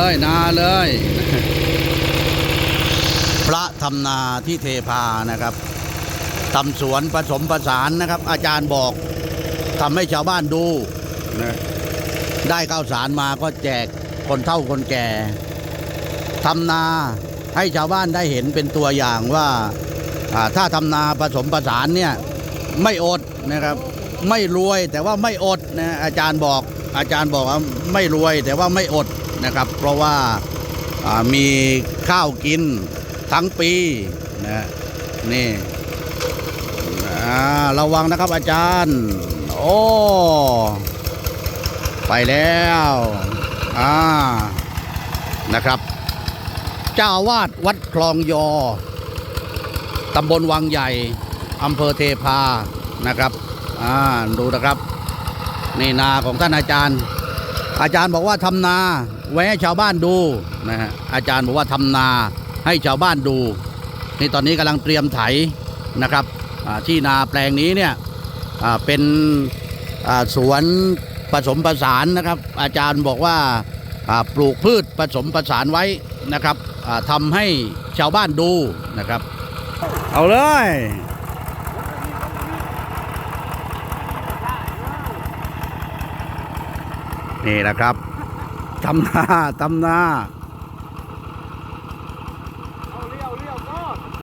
เลยนาเลย พระทำนาที่เทพานะครับทำสวนผสมผสานนะครับ อาจารย์บอกทำให้ชาวบ้านดูนะได้ข้าวสารมาก็แจกคนเท่าคนแก่ทำนาให้ชาวบ้านได้เห็นเป็นตัวอย่างว่าถ้าทำนาผสมผสานเนี่ยไม่อดนะครับ ไม่รวยแต่ว่าไม่อดนะอาจารย์บอกอาจารย์บอกว่าไม่รวยแต่ว่าไม่อด นะครับ เพราะว่ามีข้าวกินทั้งปีนะนี่ระวังนะครับอาจารย์ โอ้ไปแล้วอ่านะครับ เจ้าอาวาดวัดคลองยอตำบลวังใหญ่อำเภอเทพานะครับอ่าดูนะครับ นี่นาของท่านอาจารย์ อาจารย์บอกว่าทำนาไว้ให้ชาวบ้านดูนะฮะอาจารย์บอกว่าทำนาให้ชาวบ้านดูนี่ตอนนี้กำลังเตรียมไถนะครับที่นาแปลงนี้เนี่ยเป็นสวนผสมผสานนะครับ อาจารย์บอกว่าปลูกพืชผสมผสานไว้นะครับทำให้ชาวบ้านดูนะครับ เอาเลย นี่แหละครับตำนาตำนา